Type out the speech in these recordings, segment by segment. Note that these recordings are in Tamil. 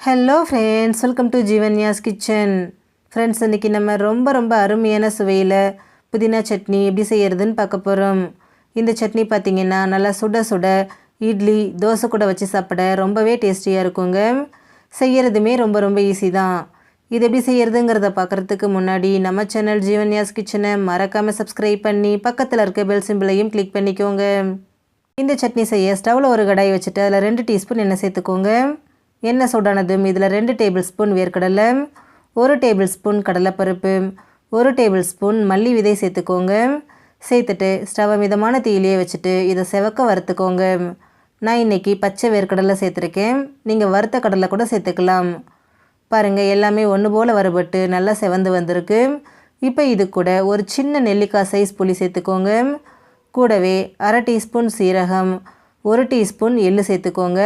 Hello friends welcome to Jeevanya's kitchen friends இன்றைக்கி நம்ம ரொம்ப ரொம்ப அருமையான சுவையில் புதினா சட்னி எப்படி செய்கிறதுன்னு பார்க்க போகிறோம் இந்த சட்னி பார்த்திங்கன்னா நல்லா சுட சுட இட்லி தோசை கூட வச்சு சாப்பிட ரொம்பவே டேஸ்டியாக இருக்குங்க. செய்கிறதுமே ரொம்ப ரொம்ப ஈஸி தான். இது எப்படி செய்கிறதுங்கிறத பார்க்குறதுக்கு முன்னாடி நம்ம சேனல் ஜீவன்யாஸ் கிச்சனை மறக்காமல் சப்ஸ்கிரைப் பண்ணி பக்கத்தில் இருக்க பெல் சிம்பிளையும் கிளிக் பண்ணிக்கோங்க. இந்த சட்னி செய்ய ஸ்டவ்வில் ஒரு கடாய் வச்சுட்டு அதில் ரெண்டு டீஸ்பூன் எண்ணெய் சேர்த்துக்கோங்க. எண்ணெய் சூடானதும் இதில் ரெண்டு டேபிள் ஸ்பூன் வேர்க்கடலை ஒரு டேபிள் ஸ்பூன் கடலைப்பருப்பு ஒரு டேபிள் ஸ்பூன் மல்லி விதை சேர்த்துக்கோங்க. சேர்த்துட்டு ஸ்டவ மிதமான தீயிலேயே வச்சுட்டு இதை செவக்க வறுத்துக்கோங்க. நான் இன்றைக்கி பச்சை வேர்க்கடலை சேர்த்துருக்கேன். நீங்கள் வறுத்த கடலை கூட சேர்த்துக்கலாம். பாருங்கள் எல்லாமே ஒன்று போல் வறுபட்டு நல்லா செவந்து வந்திருக்கு. இப்போ இது கூட ஒரு சின்ன நெல்லிக்காய் சைஸ் புளி சேர்த்துக்கோங்க. கூடவே அரை டீஸ்பூன் சீரகம் ஒரு டீஸ்பூன் எள்ளு சேர்த்துக்கோங்க.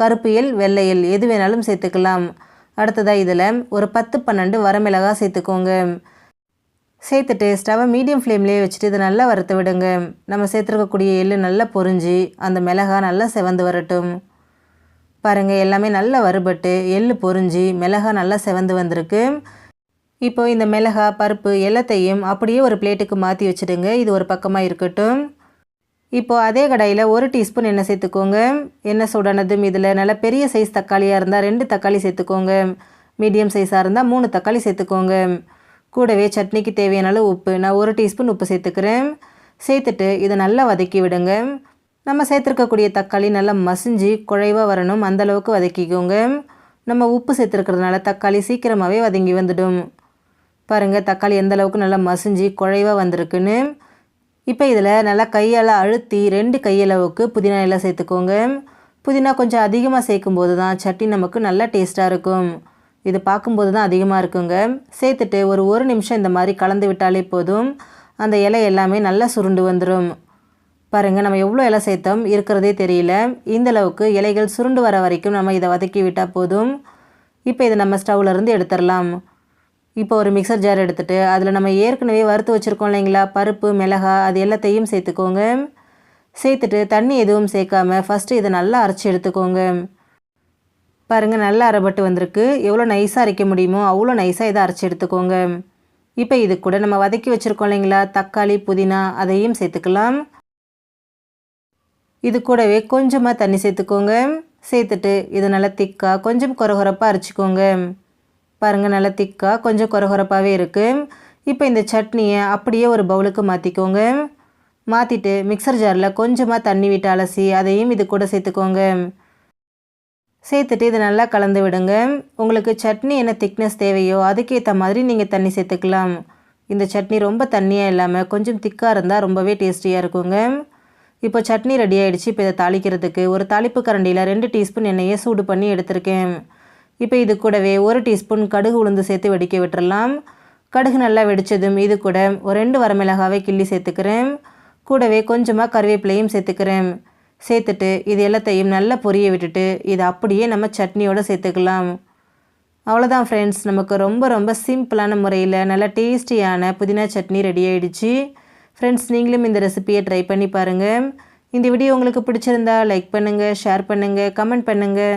கருப்பு வெள்ளையில் வெள்ளை எது வேணாலும் சேர்த்துக்கலாம். அடுத்ததாக இதில் ஒரு பத்து பன்னெண்டு வரமிளகா சேர்த்துக்கோங்க. சேர்த்துட்டு ஸ்டவை மீடியம் ஃப்ளேம்லேயே வச்சுட்டு இதை நல்லா வறுத்து விடுங்க. நம்ம சேர்த்துருக்கக்கூடிய எள்ளு நல்லா பொறிஞ்சு அந்த மிளகா நல்லா செவந்து வரட்டும். பாருங்கள் எல்லாமே நல்லா வறுபட்டு எள்ளு பொரிஞ்சு மிளகா நல்லா செவந்து வந்திருக்கு. இப்போ இந்த மிளகா பருப்பு எல்லாத்தையும் அப்படியே ஒரு பிளேட்டுக்கு மாற்றி வச்சுடுங்க. இது ஒரு பக்கமாக இருக்கட்டும். இப்போது அதே கடாயில் ஒரு டீஸ்பூன் எண்ணெய் சேர்த்துக்கோங்க. எண்ணெய் சூடானதும் இதில் நல்ல பெரிய சைஸ் தக்காளியாக இருந்தால் ரெண்டு தக்காளி சேர்த்துக்கோங்க. மீடியம் சைஸாக இருந்தால் மூணு தக்காளி சேர்த்துக்கோங்க. கூடவே சட்னிக்கு தேவையான அளவு உப்பு. நான் ஒரு டீஸ்பூன் உப்பு சேர்த்துக்கிறேன். சேர்த்துட்டு இதை நல்லா வதக்கி விடுங்க. நம்ம சேர்த்துருக்கக்கூடிய தக்காளி நல்லா மசிஞ்சு குழைவாக வரணும். அந்தளவுக்கு வதக்கிக்கோங்க. நம்ம உப்பு சேர்த்துருக்கிறதுனால தக்காளி சீக்கிரமாகவே வதங்கி வந்துடும். பாருங்கள் தக்காளி எந்த அளவுக்கு நல்லா மசிஞ்சு குழைவாக வந்திருக்குன்னு. இப்போ இதில் நல்லா கையால் அழுத்தி ரெண்டு கையளவுக்கு புதினா எல்லாம் சேர்த்துக்கோங்க. புதினா கொஞ்சம் அதிகமாக சேர்க்கும் போது தான் சட்னி நமக்கு நல்லா டேஸ்ட்டாக இருக்கும். இது பார்க்கும்போது தான் அதிகமாக இருக்குங்க. சேர்த்துட்டு ஒரு ஒரு நிமிஷம் இந்த மாதிரி கலந்து விட்டாலே போதும். அந்த இலை எல்லாமே நல்லா சுருண்டு வந்துடும் பாருங்கள் நம்ம எவ்வளோ இலை சேர்த்தோம் இருக்கிறதே தெரியல. இந்தளவுக்கு இலைகள் சுருண்டு வர வரைக்கும் நம்ம இதை வதக்கி விட்டால் போதும். இப்போ இதை நம்ம ஸ்டவ்லேருந்து எடுத்துடலாம். இப்போ ஒரு மிக்சர் ஜார் எடுத்துகிட்டு அதில் நம்ம ஏற்கனவே வறுத்து வச்சுருக்கோம் இல்லைங்களா? பருப்பு மிளகா அது எல்லாத்தையும் சேர்த்துக்கோங்க. சேர்த்துட்டு தண்ணி எதுவும் சேர்க்காம ஃபஸ்ட்டு இதை நல்லா அரைச்சி எடுத்துக்கோங்க. பாருங்கள் நல்லா அரைப்பட்டு வந்திருக்கு. எவ்வளோ நைஸாக அரைக்க முடியுமோ அவ்வளோ நைஸாக இதை அரைச்சி எடுத்துக்கோங்க. இப்போ இது கூட நம்ம வதக்கி வச்சுருக்கோம் இல்லைங்களா? தக்காளி புதினா அதையும் சேர்த்துக்கலாம். இது கூடவே கொஞ்சமாக தண்ணி சேர்த்துக்கோங்க. சேர்த்துட்டு இதை நல்லா திக்காக கொஞ்சம் குறகுறப்பாக அரைச்சிக்கோங்க. பாருங்கள் நல்லா திக்காக கொஞ்சம் குறகுறப்பாகவே இருக்குது இப்போ இந்த சட்னியை அப்படியே ஒரு பவுலுக்கு மாற்றிக்கோங்க மாற்றிட்டு மிக்சர் ஜாரில் கொஞ்சமாக தண்ணி விட்டு அலசி அதையும் இது கூட சேர்த்துக்கோங்க. சேர்த்துட்டு இதை நல்லா கலந்து விடுங்க. உங்களுக்கு சட்னி என்ன திக்னஸ் தேவையோ அதுக்கேற்ற மாதிரி நீங்கள் தண்ணி சேர்த்துக்கலாம். இந்த சட்னி ரொம்ப தண்ணியாக இல்லாமல் கொஞ்சம் திக்காக இருந்தால் ரொம்பவே டேஸ்டியாக இருக்குங்க. இப்போ சட்னி ரெடி ஆகிடுச்சு இப்போ இதை தாளிக்கிறதுக்கு ஒரு தாளிப்பு கரண்டியில் ரெண்டு டீஸ்பூன் எண்ணெயை சூடு பண்ணி எடுத்திருக்கேன். இப்போ இது கூடவே ஒரு டீஸ்பூன் கடுகு உளுந்து சேர்த்து வெடிக்க விட்டுறலாம். கடுகு நல்லா வெடித்ததும் இது கூட ஒரு ரெண்டு வரமிளகாவை கிள்ளி சேர்த்துக்கிறேன். கூடவே கொஞ்சமாக கருவேப்பிலையும் சேர்த்துக்கிறேன். சேர்த்துட்டு இது எல்லாத்தையும் நல்லா பொரிய விட்டுட்டு இதை அப்படியே நம்ம சட்னியோடு சேர்த்துக்கலாம். அவ்வளோதான் ஃப்ரெண்ட்ஸ் நமக்கு ரொம்ப ரொம்ப சிம்பிளான முறையில் நல்லா டேஸ்டியான புதினா சட்னி ரெடி ஆகிடுச்சு ஃப்ரெண்ட்ஸ் நீங்களும் இந்த ரெசிப்பியை ட்ரை பண்ணி பாருங்கள் இந்த வீடியோ உங்களுக்கு பிடிச்சிருந்தா லைக் பண்ணுங்கள் ஷேர் பண்ணுங்கள் கமெண்ட் பண்ணுங்கள்